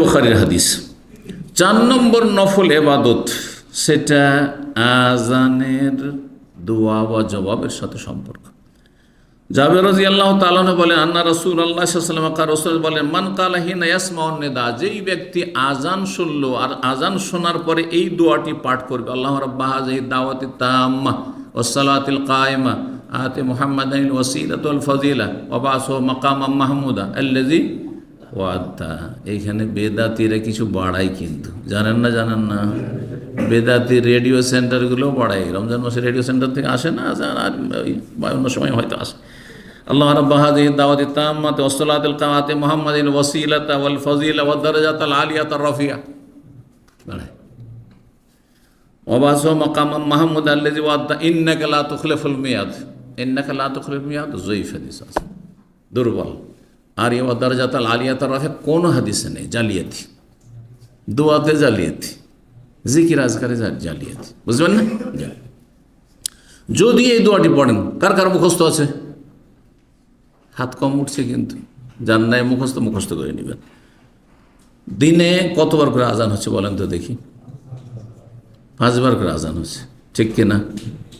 বুখারির হাদিস। চার নম্বর নফল এবাদত, সেটা আজানের দোয়া বা জবাবের সাথে সম্পর্ক। আল্লাহ তালন বলেন, আন্না রসুল আল্লাহ রসুল বলেন, মান যেই ব্যক্তি আজান শুনল আর আজান শোনার পরে এই দোয়াটি পাঠ করবে, আল্লাহ রব্বাহ দাওয়াতি তাম্মা ওসালাতিল কায়মা, আতে মোহাম্মদ ওসিলাতুল ফজিলা ওবাস মাকাম মাহমুদা আল্লাজি ওয়াদা এইখানে বেদাতিরা কিছু বাড়াই কিন্তু। জানেন না জানেন না? বেদাতি রেডিও সেন্টারগুলো বাড়াই রমজান মাসে রেডিও সেন্টার থেকে আসে না? আর অন্য সময় হয়তো আসে। আল্লাহ রব্বাহাদি দাওয়াতি তাম্মাতে ওসলাতুল কামাতে মোহাম্মদিন ওসিলাতা ওয়াল ফজিলা ওয়াদ দারাজাত আল আলিয়াত রফিয়া বাড়াই ওবাস মকাম মাহমুদ আল্লাজি ওয়াদ্দা ইন্নাকা লা তুখলিফুল মিয়াদ। ইন্নাকা লা তুখলিফুল মিয়াদ জয়ীফ হাদিস আছে। দুর্বল। আর এ ওয়াদারজাত আল আলিয়াত আর রফিয়া কোনো হাদিসে নেই, জালিয়াতি। দোয়াতে জালিয়াতি, জিকির আজকারে জালিয়াতি। বুঝবেন না। যদি এই দোয়াটি পড়েন, কার কার মুখস্থ আছে? হাত কম উঠছে কিন্তু। যার নাই মুখস্থ মুখস্থ করে নেবেন। দিনে কতবার করে আজান হচ্ছে বলেন তো দেখি। পাঁচবার করে আজান হচ্ছে। ঠিক কিনা?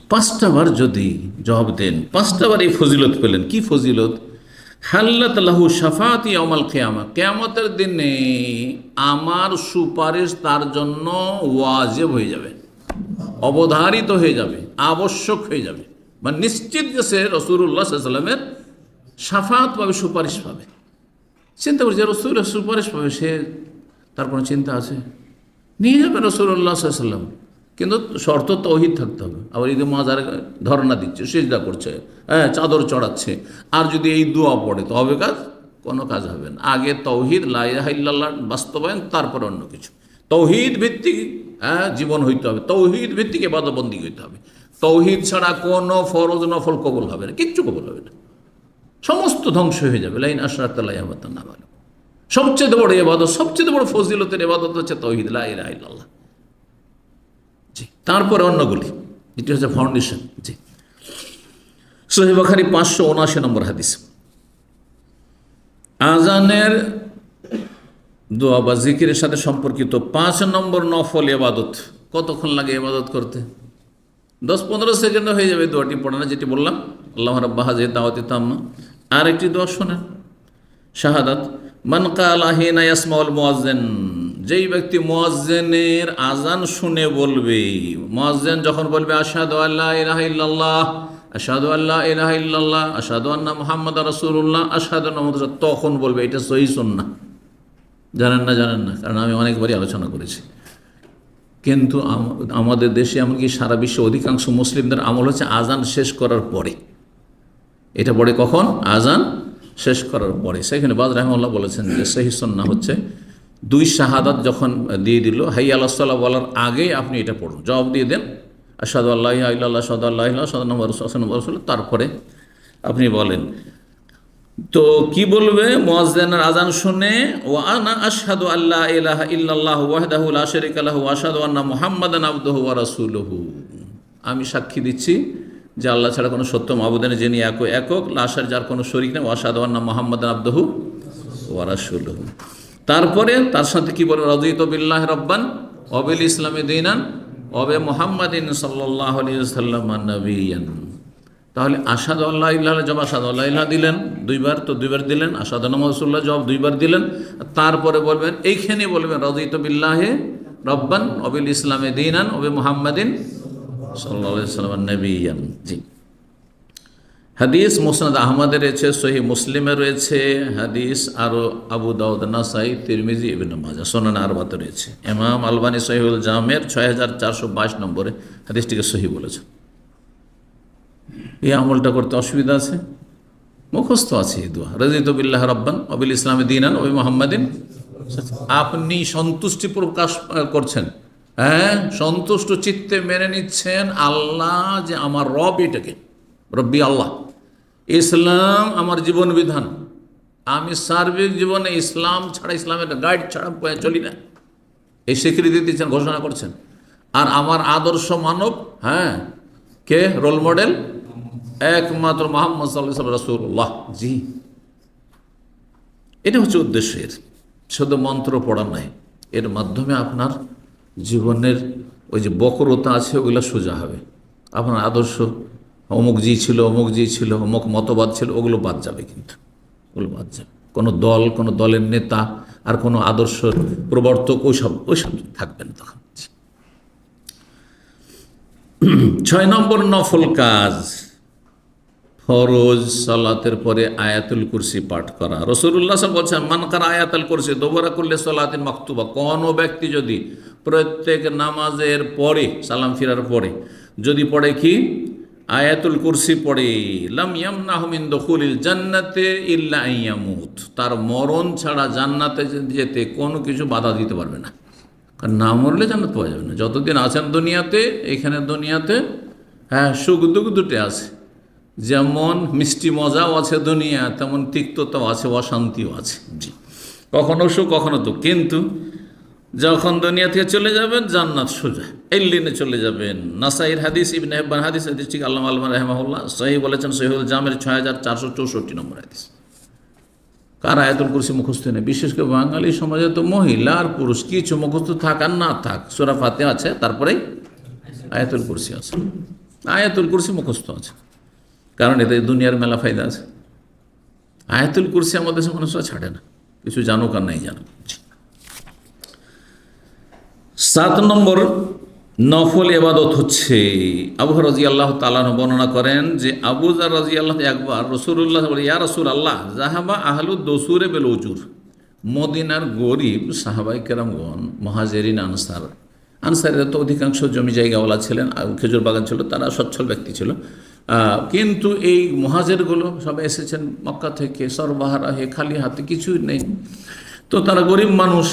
পাঁচটা বার যদি জবাব দেন, পাঁচটা বার এই ফজিলত পেলেন। কি ফজিলত? হাল্লাত লাহু সাফাতি অমাল কেয়ামা কেয়ামতের দিনে আমার সুপারিশ তার জন্য ওয়াজেব হয়ে যাবে, অবধারিত হয়ে যাবে, আবশ্যক হয়ে যাবে। মানে নিশ্চিত যে সে রসুল্লাহ সাল্লামের সাফাত পাবে সুপারিশ পাবে। চিন্তা করছে রসুল সুপারিশ পাবে, সে তার কোনো চিন্তা আছে? নিয়ে যাবে রসুল্লাহ সাল্লাম কিন্তু শর্ত তহিদ থাকতে হবে। আবার ঈদে মাজারে ধর্ণা দিচ্ছে, সেজদা করছে হ্যাঁ চাদর চড়াচ্ছে। আর যদি এই দোয়া পড়ে, তো হবে কাজ? কোনো কাজ হবে না। আগে তৌহিদ লাইল্লাহ বাস্তবায়ন, তারপর অন্য কিছু। তৌহিদ ভিত্তিক হ্যাঁ জীবন হইতে হবে। তৌহিদ ভিত্তিক এবাদবন্দি হইতে হবে। তৌহিদ ছাড়া কোনো ফরজ নফল কবল হবে না, কিচ্ছু কবল হবে না। সমস্ত ধ্বংস হয়ে যাবে। লাইন আশরাতাল্লাহ না ভালো সবচেয়ে বড় এবাদত, সবচেয়ে বড় ফজিলতের এবাদত হচ্ছে তৌহিদ লাইল্লাহ জি তারপরে অন্যগুলি। এটি হচ্ছে ফাউন্ডেশন জি। সোহেবাখারি পাঁচশো উনআশি নম্বর হাদিস। আজানের দোয়া বা জিকিরের সাথে সম্পর্কিত পাঁচ নম্বর নফল এবাদত কতক্ষণ লাগে এবাদত করতে? দশ পনেরো সেকেন্ডে হয়ে যাবে দোয়াটি পড়ানো যেটি বললাম, আল্লাহ রাব্বাহ দাওয়াতি তাম্মা। আর একটি দোয়া শোনেন, শাহাদাত, মান কালাহিনা মুয়াজ্জিন। যেই ব্যক্তি মুয়াজ্জিনের আজান শুনে বলবে, মুয়াজ্জিন যখন বলবে, আশহাদু আল্লাহ ইলাহা ইল্লাল্লাহ, আশহাদু আল্লা ইলাহা ইল্লাল্লাহ, আশহাদু আন্না মুহাম্মাদুর রাসূলুল্লাহ, আশহাদু আন্না তখন বলবে, এটা সহি সুন্নাহ। জানেন না জানেন না, কারণ আমি অনেকবারই আলোচনা করেছি। কিন্তু আমাদের দেশে এমনকি সারা বিশ্বে অধিকাংশ মুসলিমদের আমল হচ্ছে আজান শেষ করার পরে। এটা পড়ে কখন? আজান শেষ করার পরে। সেখানে বাজ রহমাল্লাহ বলেছেন যে, সহি সন্না হচ্ছে দুই শাহাদাত যখন দিয়ে দিল, হাই আল্লাহ বলার আগে আপনি এটা পড়ুন। জবাব দিয়ে দেন আসাদু আল্লাহ আল্লাহ সাদ আল্লাহ সাদ তারপরে আপনি বলেন, তো কি বলবে? মুয়াজ্জিনের আজান শুনে, ওয়া আনা আশহাদু আল্লা ইলাহা ইল্লাল্লাহু ওয়াহদাহু লা শারীকা লাহু ওয়া আশহাদু আন্না মুহাম্মাদান আবদুহু ওয়া আমি সাক্ষী দিচ্ছি যে আল্লাহ ছাড়া কোনো সত্য মাবুদানে যিনি এক একক লাশার যার কোনো শরীক নেই ওয়াসাদু আন্না মুহাম্মাদান আবদুহু ওয়া রাসূলুহু। তারপরে তার সাথে কি বলে? রাদিতু বিল্লাহ রাব্বান অবিল ইসলামে দিনান অবে মুহাম্মাদিন ওয়াসাল্লাম নবিয়ান। তাহলে আসাদ আল্লাহ ইল্লাহ আসাদ আল্লাহ ইল্লাহ দিলেন, দুইবার তো দুইবার দিলেন আসাদ নমসুল্লাহ জবাব দুইবার দিলেন তারপরে বলবেন, এইখানে বলবেন, রদিত বিল্লাহে রব্বান অবিল ইসলামে দিনান অবি মোহাম্মদিন সাল্লা সাল্লাম নবীন জি। হাদিস মুসনাদ আহমদের রয়েছে সহি মুসলিমে রয়েছে, হাদিস আরও আবু দাউদ, নাসাই, তিরমিজি, ইবিন মাজা সোনান আরবাতে রয়েছে। ইমাম আলবানী সহিউল জামের ছয় হাজার চারশো বাইশ নম্বরে হাদিসটিকে সহি বলেছে। এই আমলটা করতে অসুবিধা আছে? মুখস্থ আছে এই দোয়া। রাজিত বিল্লাহ রব্বান অবিল ইসলামে দিনান ওই মোহাম্মদিন। আপনি সন্তুষ্টি প্রকাশ করছেন। হ্যাঁ সন্তুষ্ট চিত্তে মেনে নিচ্ছেন আল্লাহ যে আমার রব এটাকে। রব্বি আল্লাহ। ইসলাম আমার জীবন বিধান। আমি সার্বিক জীবনে ইসলাম ছাড়া ইসলামের গাইড ছাড়া চলি না। এই স্বীকৃতি দিচ্ছেন, ঘোষণা করছেন। আর আমার আদর্শ মানব হ্যাঁ কে? রোল মডেল একমাত্র মোহাম্মদ সাল্লাহ রসুল্লাহ জি। এটা হচ্ছে উদ্দেশ্যের। শুধু মন্ত্র পড়া নাই এর মাধ্যমে আপনার জীবনের ওই যে বক্রতা আছে ওগুলো সোজা হবে। আপনার আদর্শ অমুক জি ছিল, অমুক জি ছিল, অমুক মতবাদ ছিল, ওগুলো বাদ যাবে কিন্তু। ওগুলো বাদ যাবে। কোনো দল, কোনো দলের নেতা আর কোনো আদর্শ প্রবর্তক, ওইসব ওইসব থাকবেন তখন। ছয় নম্বর নফল কাজ, ফরজ সালাতের পরে আয়াতুল কুরসি পাঠ করা। রসুল্লাহ সাহেব বলছেন মানকার আয়াতুল কুরসি দোবারা করলে সালাতিন মকতুবা কোনো ব্যক্তি যদি প্রত্যেক নামাজের পরে, সালাম ফিরার পরে, যদি পড়ে কি? আয়াতুল কুরসি পড়ে, লাম ইয়ামনাহমিন দখুলিল জান্নাতে ইল্লা ইয়ামুত। তার মরণ ছাড়া জান্নাতে যেতে কোনো কিছু বাধা দিতে পারবে না। কারণ না মরলে জান্নাত পাওয়া যাবে না। যতদিন আছেন দুনিয়াতে, এখানে দুনিয়াতে হ্যাঁ সুখ দুঃখ দুটো আছে। যেমন মিষ্টি মজাও আছে দুনিয়া, তেমন তিক্ততাও আছে, অশান্তিও আছে। জি। কখনো সুখ, কখনো তো কিন্তু যখন দুনিয়া থেকে চলে যাবেন, জান্নাত সোজা। এল্লিনে চলে যাবেন। নাসাইর হাদিস, ইবনে হেব্বান হাদিস হাদিস ঠিক আল্লাহ আলমান রহমাউল্লাহ সহি বলেছেন সহিউল জামের ছয় হাজার চারশো চৌষট্টি নম্বর হাদিস। কার আয়াতুল কুরসি মুখস্থ নেই? বিশেষ করে বাঙালি সমাজে তো মহিলা আর পুরুষ, কিছু মুখস্থ থাক আর না থাক, সোরা ফাতে আছে তারপরেই আয়াতুল কুরসি আছে। আয়াতুল কুরসি মুখস্থ আছে। কারণ এতে দুনিয়ার মেলা ফায়দা আছে। আয়াতুল কুরসি আমাদের সে মানুষরা ছাড়ে না। কিছু জানুক আর নাই জানুক। সাত নম্বর নফল এবাদত হচ্ছে। আবু রাজি আল্লাহ তালান বর্ণনা করেন যে, আবু জার রাজি আল্লাহ একবার রসুল্লাহ ইয়া রসুল আল্লাহ জাহাবা আহলু দসুরে বেল উজুর, মদিনার গরিব সাহাবাই কেরামগণ, মহাজেরিন, আনসার। আনসারের তো অধিকাংশ জমি জায়গাওয়ালা ছিলেন খেজুর বাগান ছিল, তারা সচ্ছল ব্যক্তি ছিল। কিন্তু এই মহাজেরগুলো সব এসেছেন মক্কা থেকে সরবাহারা হয়ে খালি হাতে কিছুই নেই। তো তারা গরিব মানুষ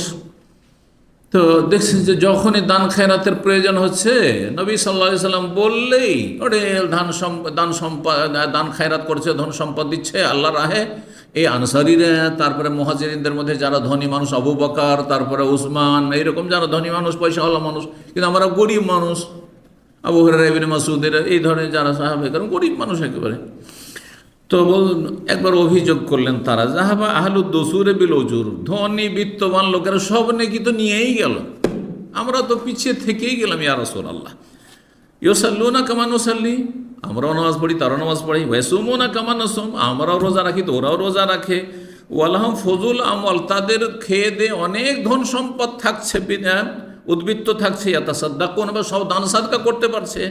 তো দেখছি যে যখনই দান খেরাতের প্রয়োজন হচ্ছে, নবী সাল্লা সাল্লাম বললেই ওরে ধান দান সম্পদ দান খায়রাত করছে, ধন সম্পদ দিচ্ছে, আল্লাহ রাহে। এই আনসারিরা, তারপরে মহাজিরিনদের মধ্যে যারা ধনী মানুষ, আবু বকার, তারপরে উসমান, এইরকম যারা ধনী মানুষ, পয়সাওয়ালা মানুষ, কিন্তু আমরা গরিব মানুষ। আবু হরেবিন মাসুদের এই ধরনের যারা সাহাবে কারণ গরিব মানুষ একেবারে। তো একবার অভিযোগ করলেন তারা যাহাবা আহলুদ দসুরে বিল অজুর ধনী বিত্তবান লোকেরা সব নাকি তো নিয়েই গেল। আমরা তো পিছিয়ে থেকেই গেলাম, ইয়া আল্লাহ ইয়োসাল্লু না কামান ওসাল্লি আমরাও নামাজ পড়ি, তারাও নামাজ পড়ি। ওয়েসুমো না কামান সোম আমরাও রোজা রাখি তো ওরাও রোজা রাখে। ওয়ালাহম ফজুল আমল তাদের খেয়ে দে অনেক ধন সম্পদ থাকছে উদ্বৃত্ত থাকছে ইয়াতা সাদ্দা কোন সব দান সাদকা করতে পারছে।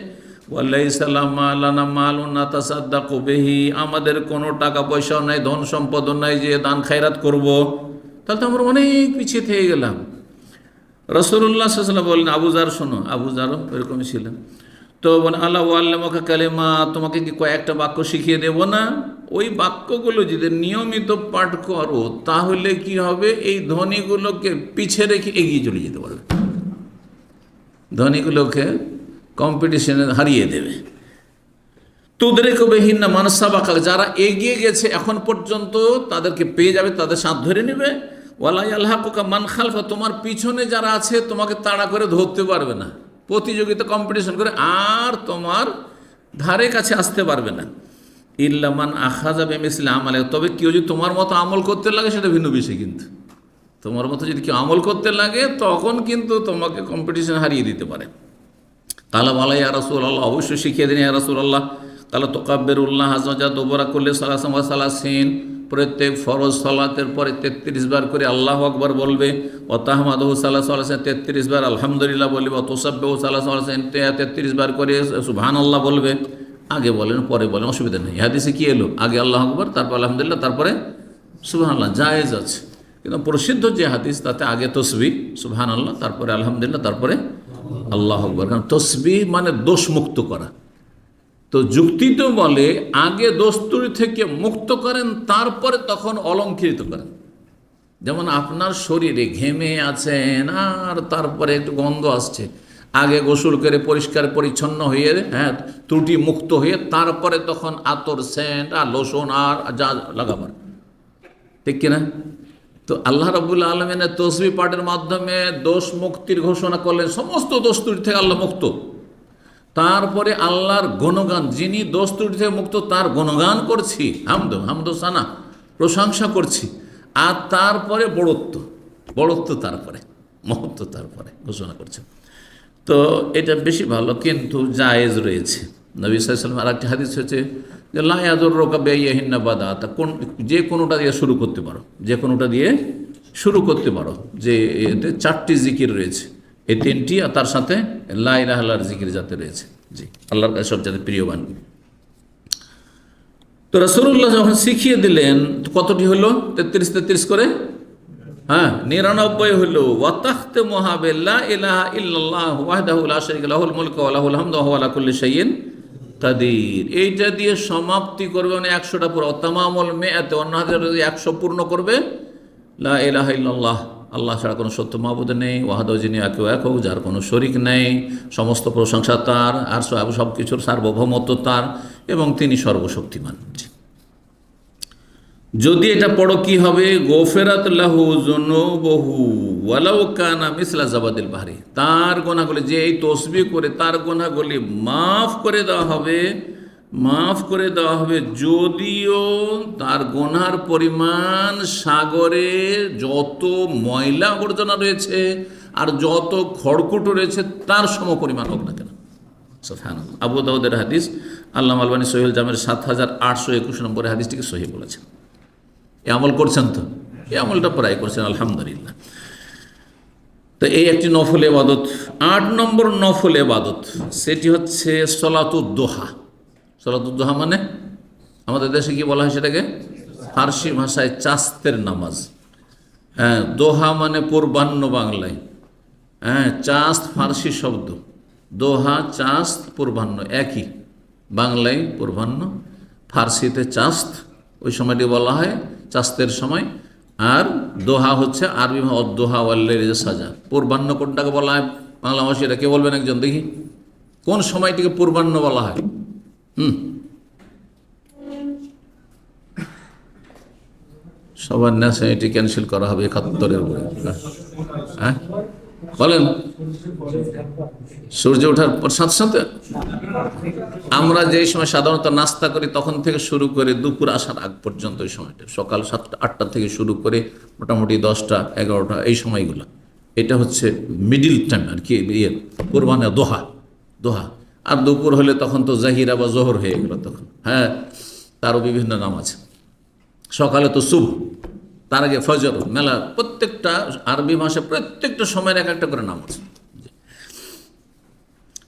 আমাদের কোনো টাকা পয়সাও নাই, ধন সম্পদও নাই যে দান খায়রাত করব। তাহলে তো আমরা অনেক পিছিয়ে থেকে গেলাম। রসুল্লাহ সাল্লাম বললেন আবুজার শোনো। আবুজারও এরকমই ছিলেন। তো বলে আল্লাহ আল্লামকা কালেমা, তোমাকে কি কয়েকটা বাক্য শিখিয়ে দেব না? ওই বাক্যগুলো যদি নিয়মিত পাঠ করো, তাহলে কি হবে? এই ধনীগুলোকে পিছে রেখে এগিয়ে চলে যেতে পারবে। ধনীগুলোকে কম্পিটিশনে হারিয়ে দেবে। তোদের কবেহীন না মানসা বাকা যারা এগিয়ে গেছে এখন পর্যন্ত তাদেরকে পেয়ে যাবে, তাদের সাথ ধরে নেবে। ওয়ালাই আল্লাহ পোকা মান খালফা, তোমার পিছনে যারা আছে তোমাকে তাড়া করে ধরতে পারবে না। প্রতিযোগিতা, কম্পিটিশন করে আর তোমার ধারে কাছে আসতে পারবে না। ইল্লামান আখা যাবে মিসলে আমলে, তবে কেউ যদি তোমার মতো আমল করতে লাগে, সেটা ভিন্ন বিষয় কিন্তু। তোমার মতো যদি কেউ আমল করতে লাগে, তখন কিন্তু তোমাকে কম্পিটিশন হারিয়ে দিতে পারে। কালা বলা, ইয়া রাসুল আল্লাহ অবশ্যই শিখিয়ে দিন, ইয়া রাসুল আল্লাহ কালা তোকাব্বের উল্লাহ হাজা দোবরা করলে সালাসাম সালাসিন, প্রত্যেক ফরজ সলাতের পরে তেত্রিশ বার করে আল্লাহ আকবর বলবে ও তাহমাদহ সাল্লাহ সাল্লাহ তেত্রিশ বার আলহামদুলিল্লাহ বলবে ও তোসাব্বেহ সাল্লাহ সাল্লাহ তেত্রিশ বার করে সুবহান আল্লাহ বলবে। আগে বলেন, পরে বলেন, অসুবিধা নেই। হাদিসে কি এলো? আগে আল্লাহ আকবর, তারপর আলহামদুলিল্লাহ, তারপরে সুবহান আল্লাহ জায়েজ আছে। কিন্তু প্রসিদ্ধ যে হাদিস, তাতে আগে তসবি সুবহান আল্লাহ তারপরে আলহামদুলিল্লাহ, তারপরে আল্লাহ আকবর। কারণ তসবি মানে দোষ মুক্ত করা। তো যুক্তি তো বলে, আগে দোস্তুরি থেকে মুক্ত করেন, তারপরে তখন অলঙ্কৃত করেন। যেমন আপনার শরীরে ঘেমে আছেন, আর তারপরে একটু গন্ধ আসছে, আগে গোসল করে পরিষ্কার পরিচ্ছন্ন হয়ে হ্যাঁ ত্রুটি মুক্ত হয়ে, তারপরে তখন আতর সেন্ট আর লোসন আর যা লাগাবার। ঠিক কিনা? তো আল্লাহ রবুল্লা আলমিনের তসবি পাঠের মাধ্যমে দোষ মুক্তির ঘোষণা করলেন, সমস্ত দোষ থেকে আল্লাহ মুক্ত। তারপরে আল্লাহর গণগান, যিনি দোষ ত্রুটি থেকে মুক্ত, তার গণগান করছি, হামদ সানা, প্রশংসা করছি। আর তারপরে বড়ত্ব বড়ত্ব তারপরে, মহত্ব তারপরে ঘোষণা করছে। তো এটা বেশি ভালো, কিন্তু জায়েজ রয়েছে। নবী সাল্লাম আর একটি হাদিস হচ্ছে যে লায়াদুর রোকা বেহিনা বাদা, তা কোন, যে কোনোটা দিয়ে শুরু করতে পারো, যে কোনোটা দিয়ে শুরু করতে পারো, যে এতে চারটি জিকির রয়েছে, এই তিনটি আর তার সাথে লাই রাহলার জিকির যাতে রয়েছে, জি আল্লাহর কাছে সবচেয়ে প্রিয়বান তো রসুল্লাহ যখন শিখিয়ে দিলেন কতটি হলো? তেত্রিশ তেত্রিশ করে? হ্যাঁ নিরানব্বই হলো ওয়াতাখতে মহাবেল্লা ইলাহা ইল্লাল্লাহ ওয়াহদাহু লা শারীকা লাহুল মুলকু ওয়া লাহুল হামদু ওয়া হুয়া কুল্লি শাইইন কাদির এইটা দিয়ে সমাপ্তি করবে মানে একশোটা পুরো তামামুল মেয়াতে, অন্য হাজার একশো পূর্ণ করবে, লা ইলাহা ইল্লাল্লাহ, আল্লাহ ছাড়া কোনো সত্য মাহবুদ নেই ওয়াহাদও যিনি একেও হোক, যার কোনো শরিক নেই, সমস্ত প্রশংসা তার, আর সব কিছুর সার্বভৌমত্ব তার, এবং তিনি সর্বশক্তিমান। যদি এটা পড়ো কি হবে? গোফেরাত লাহু জুনুবহু। ওয়ালাউ কানা মিসলা জাবাদিল বাহরি, তার গোনাগুলি যে এই তসবি করে তার গোনাগুলি মাফ করে দেওয়া হবে, মাফ করে দেওয়া হবে যদিও তার গোনার পরিমাণ সাগরে যত ময়লা আবর্জনা রয়েছে আর যত খড়কুটো রয়েছে তার সম পরিমাণ হোক না কেন। আবু দাউদের হাদিস আল্লাহ আলবানী সোহেল জামের সাত হাজার আটশো একুশ নম্বরের হাদিসটিকে সহি বলেছেন। এ আমল করছেন তো? এই আমলটা প্রায় করছেন, আলহামদুলিল্লাহ। তো এই একটি নফল এবাদত আট নম্বর নফল এবাদত সেটি হচ্ছে সলাতুদ্দোহা সলাতুদ্দোহা মানে আমাদের দেশে কি বলা হয় সেটাকে? ফার্সি ভাষায় চাস্তের নামাজ। হ্যাঁ দোহা মানে পূর্বাহ্ন বাংলায়। হ্যাঁ চাস্ত ফার্সি শব্দ। দোহা, চাস্ত, পূর্বাহ্ন একই। বাংলায় পূর্বাহ্ন, ফার্সিতে চাস্ত, ওই সময়টি বলা হয় চাস্তের সময়। আর দোহা হচ্ছে আরবি অদোহা ওয়াল্লের সাজা। পূর্বাহ্ন কোনটাকে বলা হয়? বাংলা ভাষা এটা কে বলবেন একজন? দেখি। কোন সময়টিকে পূর্বাহ্ন বলা হয়? হুম। সবার ন্যাসে এটি ক্যান্সেল করা হবে একাত্তরের উপরে। হ্যাঁ? বলেন, সূর্য ওঠার পর সাথে সাথে আমরা যে সময় সাধারণত নাস্তা করি, তখন থেকে শুরু করে দুপুর আসার আগ পর্যন্ত ওই সময়টা, সকাল সাতটা, আটটা থেকে শুরু করে মোটামুটি দশটা, এগারোটা, এই সময়গুলো। এটা হচ্ছে মিডিল টাইম আর কি ইয়ে কোরবানে দোহা দোহা। আর দুপুর হলে তখন তো জাহিরা বা জোহর হয়ে গেল তখন। হ্যাঁ তারও বিভিন্ন নাম আছে। সকালে তো শুভ তার আগে ফজর, মেলা, প্রত্যেকটা আরবি ভাষা প্রত্যেকটা সময়ের এক একটা করে নাম আছে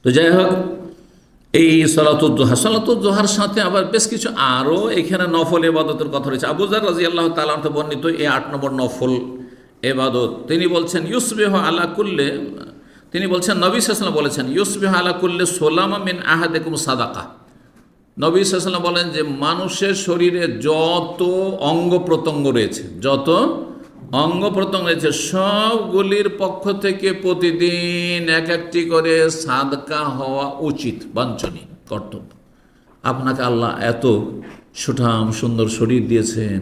তো যাই হোক, এই সলাতুদ্দোহা সলাতুদ্দোহার সাথে আবার বেশ কিছু আরও এখানে নফল এবাদতের কথা রয়েছে। আবুজার রাজি আল্লাহ তালাম বর্ণিত এই আট নম্বর নফল এবাদত তিনি বলছেন, ইউসবেহ আলা কুল্লে তিনি বলছেন, নবী সাসলাম বলেছেন, ইউসবেহ আলা কুল্লে সোলামা মিন আহাদেকুম সাদাকা নবী সাল্লাম বলেন যে মানুষের শরীরে যত অঙ্গ প্রত্যঙ্গ রয়েছে, যত অঙ্গ প্রত্যঙ্গ রয়েছে, সবগুলির পক্ষ থেকে প্রতিদিন এক একটি করে সাদকা হওয়া উচিত, বাঞ্ছনীয়, কর্তব্য। আপনাকে আল্লাহ এত সুঠাম সুন্দর শরীর দিয়েছেন,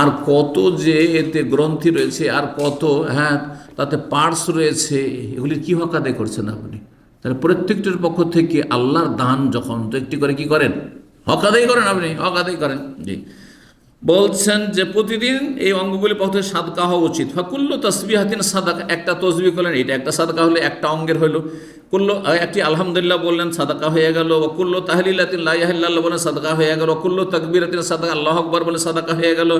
আর কত যে এতে গ্রন্থি রয়েছে, আর কত হ্যাঁ তাতে পার্টস রয়েছে, এগুলি কী হক আদায় করছেন আপনি? তাহলে প্রত্যেকটির পক্ষ থেকে আল্লাহর দান যখন তো একটি করে কি করেন? হক আদায় করেন আপনি, হক আদায় করেন। জি। বলছেন যে প্রতিদিন এই অঙ্গগুলি পথে সাদকা হওয়া উচিত। ফাকুল্ল তসবি হাতিন সাদাকা, একটা তসবি করলেন, এটা একটা সাদকা হলে একটা অঙ্গের হইল। কুল্ল একটি আলহামদুলিল্লাহ বললেন, সাদাকা হয়ে গেল। ওকুল্ল তাহলিলাতিন লাইহাল্লাহ বলেন, সাদাকা হয়ে গেল। কুল্ল তকবিরাতিন সাদাকা, আল্লাহ আকবর বলে সাদাকা হয়ে গেল।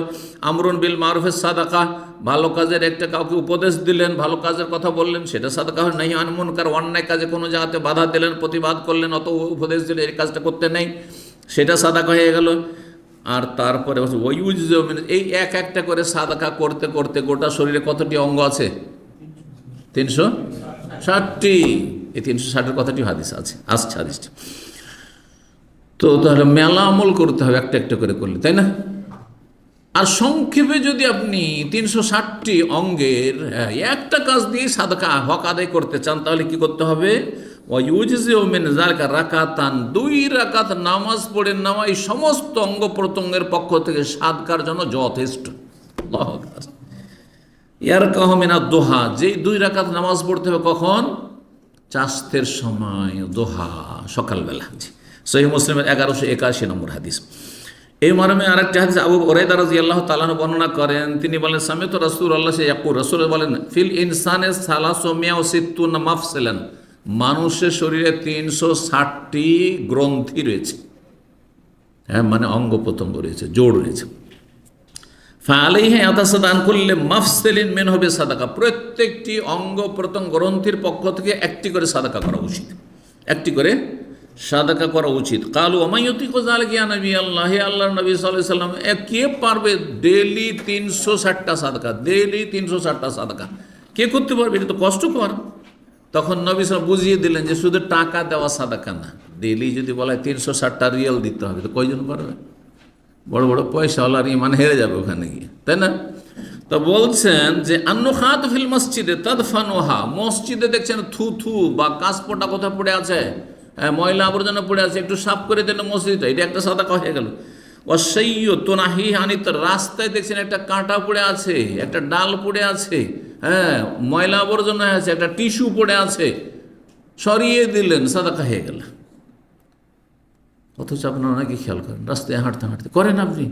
আমরুন বিল মারুফের সাদাকা, ভালো কাজের একটা কাউকে উপদেশ দিলেন, ভালো কাজের কথা বললেন, সেটা সাদাকা হয় নাই। আনমন কার অন্যায় কাজে কোনো জায়গাতে বাধা দিলেন, প্রতিবাদ করলেন, অত উপদেশ দিলেন, এই কাজটা করতে নেই, সেটা সাদাকা হয়ে গেল। আর তারপরে এই এক একটা করে সাদাকা করতে করতে গোটা শরীরে কতটি অঙ্গ আছে? তিনশো ষাটটি। এই তিনশো ষাটের কথাটি হাদিস আছে? আসছে হাদিসটি। তো তাহলে মেলা আমল করতে হবে একটা একটা করে করলে তাই না? আর সংক্ষেপে যদি আপনি তিনশো ষাটটি অঙ্গের হ্যাঁ, একটা কাজ দিয়ে সাদকা হক আদায় করতে চান তাহলে কি করতে হবে? রাকাতান, দুই রাকাত নামাজ পড়ে নেওয়া এই সমস্ত অঙ্গ প্রত্যঙ্গের পক্ষ থেকে সাদকার জন্য যথেষ্ট। ইয়ার কাহমিনা দোহা যেই দুই রাকাত নামাজ পড়তে হবে কখন? চাস্তের সময়, দোহা, সকালবেলা। সহি মুসলিমের এগারোশো একাশি নম্বর হাদিস। এই মর্মে আরেকটি হাদিস আবু ওরাইদা রাজি আল্লাহ তালান বর্ণনা করেন, তিনি বলেন, সামিত রসুল আল্লাহ সে ইয়াকুর রসুল বলেন ফিল ইনসানের সালাসোমিয়া ও সিত্তুন মাফসেলেন। মানুষের শরীরে তিনশো ষাটটি গ্রন্থি রয়েছে। হ্যাঁ মানে অঙ্গ প্রত্যঙ্গ রয়েছে, জোড় রয়েছে। ফালেই হ্যাঁ আতাসা দান করলে মাফসেলিন মেন হবে সাদাকা। প্রত্যেকটি অঙ্গ প্রত্যঙ্গ গ্রন্থির পক্ষ থেকে একটি করে সাদাকা করা উচিত। একটি করে সাদাকা করা উচিত। কালু অমায়তি কোজাল গিয়া নবী আল্লাহ আল্লাহ নবী সাল্লাম কে পারবে ডেলি তিনশো ষাটটা সাদাকা ডেলি তিনশো ষাটটা সাদাকা? কে করতে পারবে? এটা তো কষ্টকর। তখন নবী বুঝিয়ে দিলেন যে শুধু টাকা দেওয়া সাদাকা না। ডেলি যদি বলা হয় তিনশো ষাটটা রিয়াল দিতে হবে তো কয়জন পারবে বড় বড় পয়সাওয়ালার ইমান হেরে যাবে ওখানে গিয়ে তাই না? তো বলছেন যে আন্ন খাত ফিল মসজিদে তদফানোহা মসজিদে দেখছেন থু থু বা কাঁচপোটা কোথাও পড়ে আছে হ্যাঁ, ময়লা আবর্জনা পড়ে আছে একটু সাফ করে দিল মসজিদটা এটা একটা সাদা হয়ে গেল। অসহ্য তোনাহি হানিত রাস্তায় দেখছেন একটা কাঁটা পড়ে আছে একটা ডাল পড়ে আছে হ্যাঁ ময়লা আবর্জনা আছে, একটা টিস্যু পড়ে আছে। সরিয়ে দিলেন, সাদাকা হয়ে গেল। অথচ আপনারা অনেকে খেয়াল করেন, রাস্তায় হাঁটতে হাঁটতে। করেন আপনি?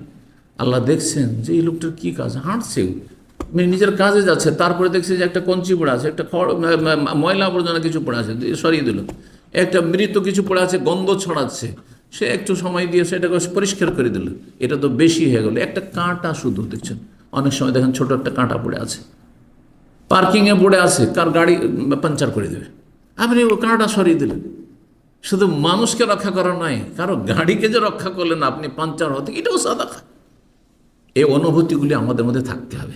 আল্লাহ দেখছেন যে এই লোকটার কী কাজ? হাঁটছে মানে নিজের কাজে যাচ্ছে, তারপরে দেখছে যে একটা কঞ্চি পড়ে আছে, একটা খড় ময়লা আবর্জনা কিছু পড়ে আছে সরিয়ে দিল। একটা মৃত কিছু পড়ে আছে, গন্ধ ছড়াচ্ছে। সে একটু সময় দিয়ে সেটাকে পরিষ্কার করে দিল। এটা তো বেশি হয়ে গেল। একটা কাঁটা শুধু, দেখছেন? অনেক সময় দেখেন ছোট একটা কাঁটা পড়ে আছে। পার্কিংয়ে পড়ে আছে, কার গাড়ি পাঞ্চার করে দেবে। আপনি ও কাঁটা সরিয়ে দিলেন। শুধু মানুষকে রক্ষা করা নয়, কারও গাড়িকে যে রক্ষা করলেন, আপনি পাঞ্চার হতে, এটাও সাদাকা। এই অনুভূতিগুলি আমাদের মধ্যে থাকতে হবে।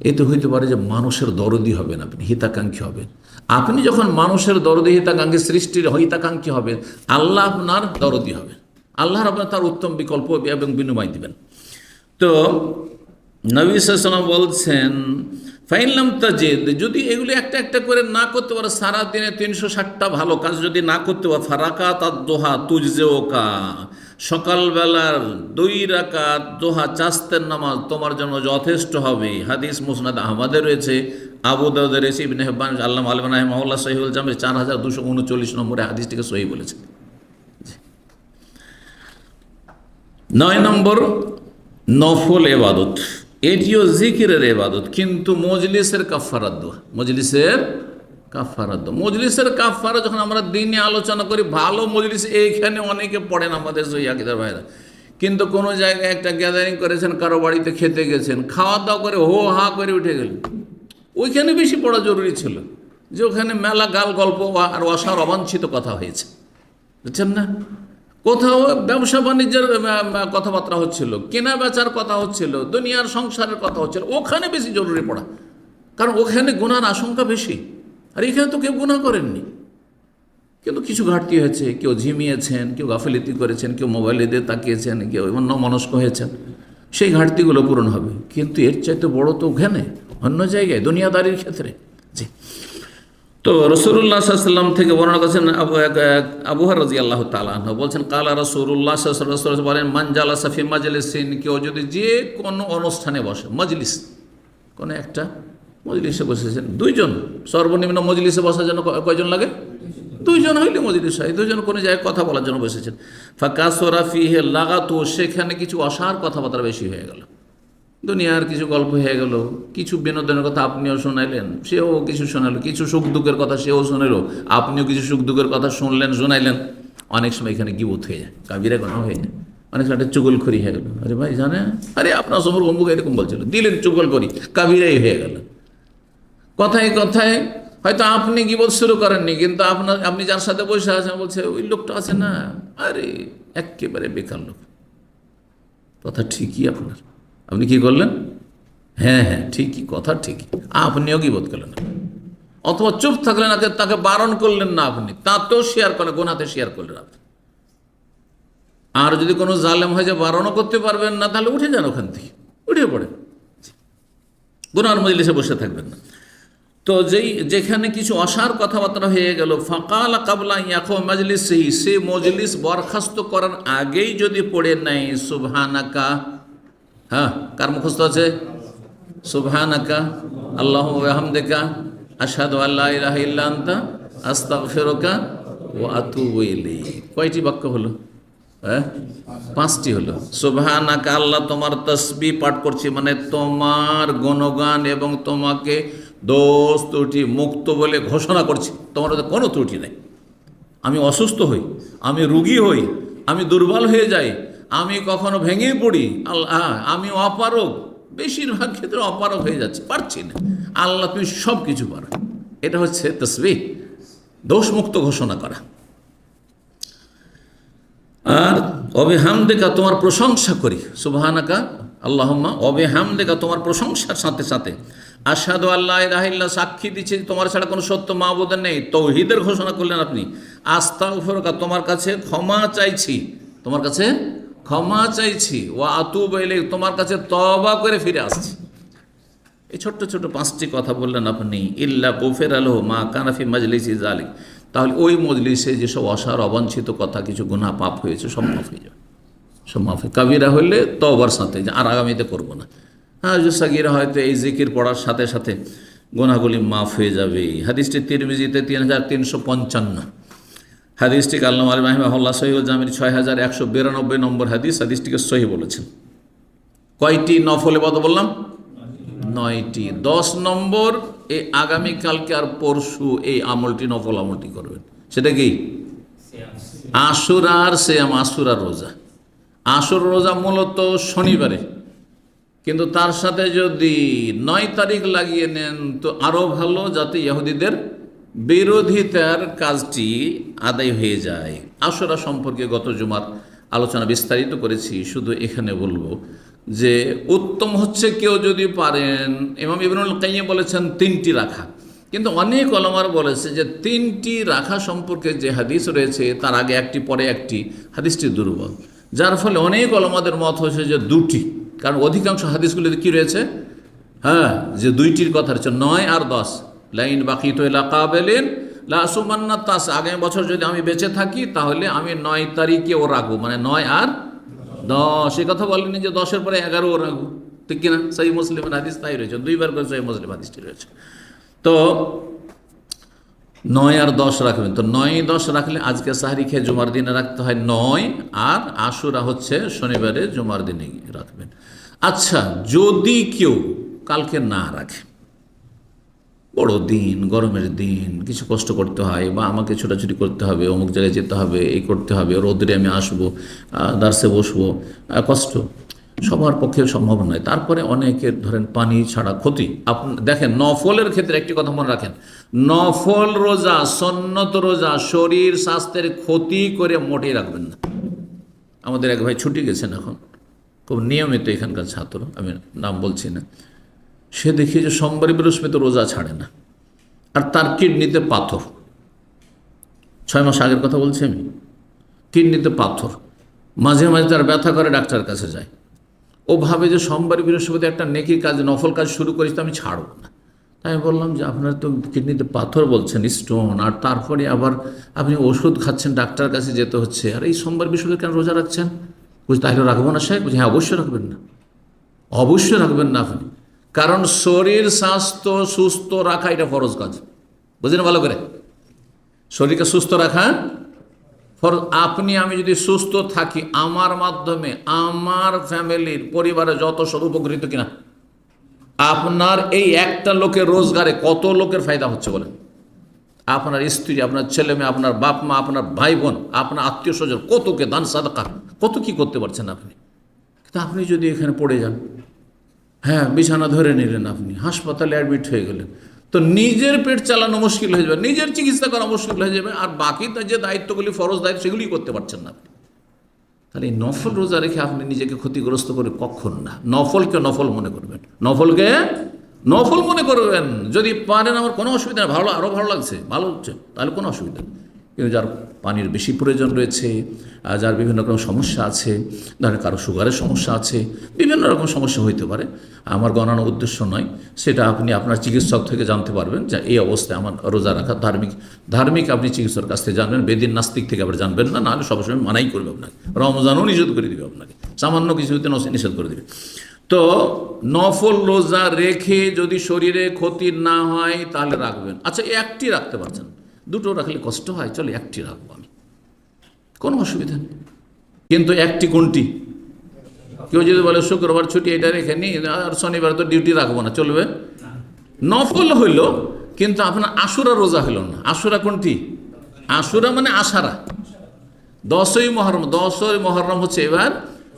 এতে হইতে পারে যে মানুষের দরদি হবেন আপনি, হিতাকাঙ্ক্ষী হবেন। আপনি যখন মানুষের দরদি, হিতাকাঙ্ক্ষী সৃষ্টির হিতাকাঙ্ক্ষী হবেন, আল্লাহ আপনার দরদি হবেন। আল্লাহর আপনার তার উত্তম বিকল্প এবং বিনিময় দিবেন। তো নবী সাল্লাম বলছেন ফাইনলাম তাজেদ, যদি এগুলি একটা একটা করে না করতে পারো, সারা দিনে তিনশো ষাটটা ভালো কাজ যদি না করতে পারো ফারাকা তার দোহা তুজে ওকা সকালবেলার দুই রাকাত দোহা চাস্তের নামাজ তোমার জন্য যথেষ্ট হবে। হাদিস মুসনাদ আহমদে রয়েছে, আবু দাউদের রয়েছে, ইবনে হেব্বান আল্লাহ আলমান মহল্লা সহিউল জামের চার হাজার দুশো উনচল্লিশ নম্বরে হাদিসটিকে সহি বলেছে। নয় নম্বর, নফল এবাদত। এটিও জিকিরের এবাদত কিন্তু মজলিসের কাফারাত দোয়া। মজলিসের কাফারাত দোয়া। মজলিসের কাফারা যখন আমরা দিনে আলোচনা করি, ভালো মজলিস এইখানে অনেকে পড়েন আমাদের সৈয়াকিদার ভাইরা কিন্তু কোনো জায়গায় একটা গ্যাদারিং করেছেন, কারও বাড়িতে খেতে গেছেন, খাওয়া দাওয়া করে হো হা করে উঠে গেলেন। ওইখানে বেশি পড়া জরুরি ছিল যে ওখানে মেলা গাল গল্প আর অসার অবাঞ্ছিত কথা হয়েছে। বুঝছেন না? কোথাও ব্যবসা বাণিজ্যের কথাবার্তা হচ্ছিল, কেনা বেচার কথা হচ্ছিল, দুনিয়ার সংসারের কথা হচ্ছিল, ওখানে বেশি জরুরি পড়া। কারণ ওখানে গুনার আশঙ্কা বেশি। আর এখানে তো কেউ গুণা করেননি। কিন্তু কিছু ঘাটতি হয়েছে, কেউ ঝিমিয়েছেন, কেউ গাফিলিতি করেছেন, কেউ মোবাইলে দিয়ে তাকিয়েছেন, কেউ অন্য মনস্ক হয়েছেন। সেই ঘাটতিগুলো পূরণ হবে। কিন্তু এর চাইতে বড় তো ওখানে, অন্য জায়গায়, দুনিয়াদারির ক্ষেত্রে। জি। তো রসুল্লাহ সাল্লাম থেকে বর্ণনা করেছেন আবু আবুহার রাজি আল্লাহ তালাহ বলছেন, কালা রসুল্লাহ রসুল বলেন মানজালা সাফি মাজলিসিন কেউ যদি যে কোনো অনুষ্ঠানে বসে, মজলিস, কোনো একটা মজলিসে বসেছেন, দুইজন, সর্বনিম্ন মজলিসে বসার জন্য কয়জন লাগে? দুইজন হইলে মজলিস হয়, দুইজন কোনো জায়গায় কথা বলার জন্য বসেছেন। ফাঁকা সোরাফি হে লাগাতো, সেখানে কিছু অসার কথাবার্তা বেশি হয়ে গেল। দুনিয়ার কিছু গল্প হয়ে গেল, কিছু বিনোদনের কথা আপনিও শোনাইলেন, সেও কিছু শোনালো কিছু সুখ দুঃখের কথা সেও শোনালো আপনিও কিছু সুখ দুঃখের কথা শুনলেন, শোনাইলেন। অনেক সময় এখানে গিবোধ হয়ে যায়, কাবিরা কোনো হয়ে যায়। অনেক সময় একটা চুগলখড়ি হয়ে গেল। আরে ভাই, জানে? আরে আপনার সমর অম্বুক এরকম বলছিল? দিলেন চুগল করি কাবিরাই হয়ে গেল। কথায় কথায়, হয়তো আপনি গিবোধ শুরু করেননি, কিন্তু আপনার, আপনি যার সাথে বসে আছেন বলছে, ওই লোকটা আছে না? আরে, একেবারে বেকার লোক। কথা ঠিকই আপনার। আপনি কি করলেন? হ্যাঁ হ্যাঁ ঠিকই, কথা ঠিকই। আপনিও কি বোধ করলেন। অথবা চুপ থাকলেন না তাকে বারণ করলেন না আপনি। তাতেও শেয়ার করেন গোনাতে শেয়ার করলেন আপনি? আর যদি কোনো জালেম হয় যে বারণও করতে পারবেন না, তাহলে উঠে যান ওখান থেকে। উঠে পড়েন। গুনার মজলিসে বসে থাকবেন না। তো যেই, যেখানে কিছু অসার কথাবার্তা হয়ে গেল, ফাঁকাল কাবলা ইয়াকো মজলিস সেই সে মজলিস বরখাস্ত করার আগেই যদি পড়ে নেয়, সুবহানাকা হ্যাঁ কার মুখস্থ আছে? সুবহানাকা আল্লাহ হামদেকা আসাদ আল্লাহ ইলাহা ইল্লা আনতা, আস্তাগফিরুকা ওয়া আতুবু ইলাইক। কয়টি বাক্য হলো? হ্যাঁ পাঁচটি হলো। সুবহানাকা, আল্লাহ তোমার তসবি পাঠ করছি মানে তোমার গুণগান এবং তোমাকে দোষ ত্রুটি মুক্ত বলে ঘোষণা করছি। তোমার কোনো ত্রুটি নেই। আমি অসুস্থ হই, আমি রুগী হই, আমি দুর্বল হয়ে যাই আমি কখনো ভেঙে পড়ি। আল্লাহ আমি অপারক বেশিরভাগ ক্ষেত্রে অপারক হয়ে যাচ্ছে, পারছি না। আল্লাহ, তুমি সব কিছু পারো। এটা হচ্ছে তসবি দোষমুক্ত ঘোষণা করা। আর অবে হামদেকা তোমার প্রশংসা করি। সুবাহানাকা, আল্লাহম্মা অবে হামদেকা তোমার প্রশংসার সাথে সাথে। আসাদু আল্লাহ রাহিল্লা সাক্ষী দিচ্ছে তোমার ছাড়া কোনো সত্য মাহবুদের নেই। তৌহিদের ঘোষণা করলেন আপনি। আস্তা তোমার কাছে ক্ষমা চাইছি। তোমার কাছে ক্ষমা চাইছি ও আতু বইলে তোমার কাছে তবা করে ফিরে আসছি। এই ছোট্ট ছোট পাঁচটি কথা বললেন আপনি, ইল্লা গোফের আলহ মা কানাফি মজলিসি জালিক তাহলে ওই মজলিসে যেসব অসার, অবাঞ্ছিত কথা, কিছু গুনাহ পাপ হয়েছে, সব মাফ হয়ে যাবে। সব মাফ হয়ে কাবিরা হলে তবার সাথে আর আগামীতে করব না। হ্যাঁ সাগিরা হয়তো এই জিকির পড়ার সাথে সাথে গোনাগুলি মাফ হয়ে যাবে। হাদিসটি তিরমিজিতে তিন হাজার তিনশো পঞ্চান্ন। হাদিসটি কাল্লাম আলী মাহিমাহুল্লাহ সহিউল জামির ছয় হাজার একশো বিরানব্বই নম্বর হাদিস হাদিসটিকে সহি বলেছেন। কয়টি নফলে বদ বললাম? নয়টি। দশ নম্বর, এই আগামীকালকে আর পরশু এই আমলটি, নফল আমলটি করবেন। সেটা কি? আশুরার সেম আশুরার রোজা। আশুর রোজা মূলত শনিবারে। কিন্তু তার সাথে যদি নয় তারিখ লাগিয়ে নেন, তো আরও ভালো যাতে ইহুদিদের বিরোধিতার কাজটি আদায় হয়ে যায়। আসরা সম্পর্কে গত জুমার আলোচনা বিস্তারিত করেছি, শুধু এখানে বলব যে উত্তম হচ্ছে কেউ যদি পারেন, ইমাম ইবনুল কাইয়ে বলেছেন তিনটি রাখা। কিন্তু অনেক অলমার বলেছে যে তিনটি রাখা সম্পর্কে যে হাদিস রয়েছে, তার আগে একটি, পরে একটি। হাদিসটি দুর্বল। যার ফলে অনেক অলমাদের মত হয়েছে যে দুটি। কারণ অধিকাংশ হাদিসগুলিতে কী রয়েছে? হ্যাঁ যে দুইটির কথা রয়েছে নয় আর দশ। লাইন বাকি তো এলাকা বেলেন লাসুমান্না তাস, আগামী বছর যদি আমি বেঁচে থাকি, তাহলে আমি নয় তারিখে ও রাখব মানে নয় আর দশ। এ কথা বলেনি যে দশের পরে এগারো ও রাখব। ঠিক কিনা? সেই মুসলিমের হাদিস তাই রয়েছে। দুইবার করে সেই মুসলিম হাদিসটি রয়েছে। তো নয় আর দশ রাখবেন। তো নয় দশ রাখলে আজকে সাহারি খেয়ে জুমার দিনে রাখতে হয় নয় আর আশুরা হচ্ছে শনিবারে জুমার দিনে রাখবেন। আচ্ছা যদি কেউ কালকে না রাখে বড় দিন, গরমের দিন, কিছু কষ্ট করতে হয় বা আমাকে ছোটাছুটি করতে হবে, অমুক জায়গায় যেতে হবে, এই করতে হবে, রোদরে আমি আসব দার্সে বসবো কষ্ট সবার পক্ষে সম্ভব নয়। তারপরে অনেকের ধরেন পানি ছাড়া ক্ষতি। আপনি, দেখেন নফলের ক্ষেত্রে একটি কথা মনে রাখেন, নফল রোজা সন্নত রোজা শরীর স্বাস্থ্যের ক্ষতি করে মোটেই রাখবেন না। আমাদের এক ভাই ছুটি গেছেন এখন। খুব নিয়মিত এখানকার ছাত্র, আমি নাম বলছি না। সে দেখি যে সোমবার বৃহস্পতি রোজা ছাড়ে না। আর তার কিডনিতে পাথর। ছয় মাস আগের কথা বলছি আমি। কিডনিতে পাথর। মাঝে মাঝে তার ব্যথা করে ডাক্তারের কাছে যায়। ও ভাবে যে সোমবার বৃহস্পতি একটা নেকি কাজ, নফল কাজ শুরু করিস তো আমি ছাড়ব না। তাই আমি বললাম যে, আপনার তো কিডনিতে পাথর বলছেন স্টোন আর তারপরে আবার আপনি ওষুধ খাচ্ছেন, ডাক্তার কাছে যেতে হচ্ছে। আর, এই সোমবার বৃহস্পতি কেন রোজা রাখছেন? বুঝি তাহলে রাখব না সাহেব। বলছি হ্যাঁ অবশ্যই রাখবেন না। অবশ্যই রাখবেন না আপনি। কারণ শরীর স্বাস্থ্য সুস্থ রাখা এটা ফরজ কাজ। বুঝলেন ভালো করে? শরীরকে সুস্থ রাখা ফরজ। আপনি, আমি যদি সুস্থ থাকি, আমার মাধ্যমে আমার ফ্যামিলির পরিবারে যত সব উপকৃত কিনা, আপনার এই একটা লোকের রোজগারে কত লোকের ফায়দা হচ্ছে বলেন? আপনার স্ত্রী, আপনার ছেলে মেয়ে, আপনার বাপ মা, আপনার ভাই বোন আপনার আত্মীয় স্বজন কতকে দান সাদাকা, কত কি করতে পারছেন আপনি? কিন্তু আপনি যদি এখানে পড়ে যান হ্যাঁ বিছানা ধরে নিলেন আপনি, হাসপাতালে অ্যাডমিট হয়ে গেলেন। তো নিজের পেট চালানো মুশকিল হয়ে যাবে, নিজের চিকিৎসা করা মুশকিল হয়ে যাবে, আর বাকি যে দায়িত্বগুলি, ফরজ দায়িত্ব সেগুলি করতে পারছেন না আপনি। তাহলে এই নফল রোজা রেখে আপনি নিজেকে ক্ষতিগ্রস্ত করে কখন না? নফলকে নফল মনে করবেন। নফলকে নফল মনে করবেন। যদি পারেন, আমার কোনো অসুবিধা নেই, ভালো আরও ভালো লাগছে, ভালো হচ্ছে, তাহলে কোনো অসুবিধা নেই। কিন্তু যার পানির বেশি প্রয়োজন রয়েছে যার বিভিন্ন রকম সমস্যা আছে, ধরেন কারও সুগারের সমস্যা আছে, বিভিন্ন রকম সমস্যা হইতে পারে। আমার গণানোর উদ্দেশ্য নয়, সেটা আপনি আপনার চিকিৎসক থেকে জানতে পারবেন যে এই অবস্থায় আমার রোজা রাখা ধার্মিক। ধার্মিক আপনি চিকিৎসকের কাছ থেকে জানবেন, বেদিন নাস্তিক থেকে আবার জানবেন না, নাহলে সবসময় মানাই করবে আপনাকে। রমজানও নিষেধ করে দিবে আপনাকে। সামান্য কিছুতে নিষেধ করে দেবে। তো নফল রোজা রেখে যদি শরীরে ক্ষতি না হয়, তাহলে রাখবেন। আচ্ছা একটি রাখতে পারছেন। দুটো রাখলে কষ্ট হয়, চলো একটি রাখব আমি। কোনো অসুবিধা নেই। কিন্তু একটি কোনটি? কেউ যদি বলে, শুক্রবার ছুটি, এটা রেখে নি, আর শনিবার তো ডিউটি রাখব না, চলবে? নফল হইল, কিন্তু আপনার আশুরা রোজা হইল না। আশুরা কোনটি? আশুরা মানে আশারা। দশই মহরম দশই মহরম হচ্ছে এবার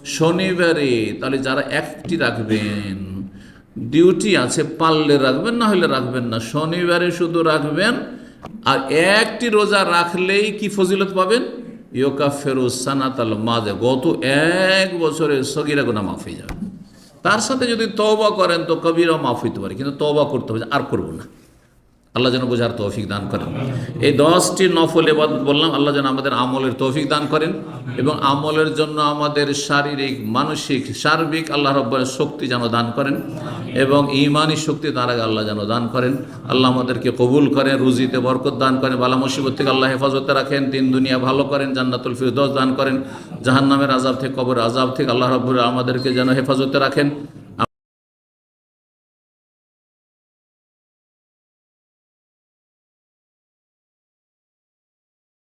শনিবারে। তাহলে যারা একটি রাখবেন ডিউটি আছে, পারলে রাখবেন, না হলে রাখবেন না। শনিবারে শুধু রাখবেন আর একটি রোজা রাখলেই কি ফজিলত পাবেন? ইয়োকা ফেরোজ সানাতাল মাঝে গত এক বছরের সগিরা গোনা মাফ হয়ে যাবে। তার সাথে যদি তওবা করেন তো কবিরা মাফ হইতে পারে, কিন্তু তবা করতে হবে আর করব না। আল্লাহ যেন বোঝার তৌফিক দান করেন। এই দশটি নফল এবাদ বললাম, আল্লাহ যেন আমাদের আমলের তৌফিক দান করেন এবং আমলের জন্য আমাদের শারীরিক, মানসিক, সার্বিক আল্লাহ রব্বর শক্তি যেন দান করেন এবং ইমানি শক্তি তার আগে আল্লাহ যেন দান করেন। আল্লাহ আমাদেরকে কবুল করেন, রুজিতে বরকত দান করেন, বালা মুসিবত থেকে আল্লাহ হেফাজতে রাখেন তিন দুনিয়া ভালো করেন, জান্নাতুল ফিরদৌস দান করেন, জাহান্নামের আজাব থেকে কবর আজাব থেকে আল্লাহ রব্বর আমাদেরকে যেন হেফাজতে রাখেন।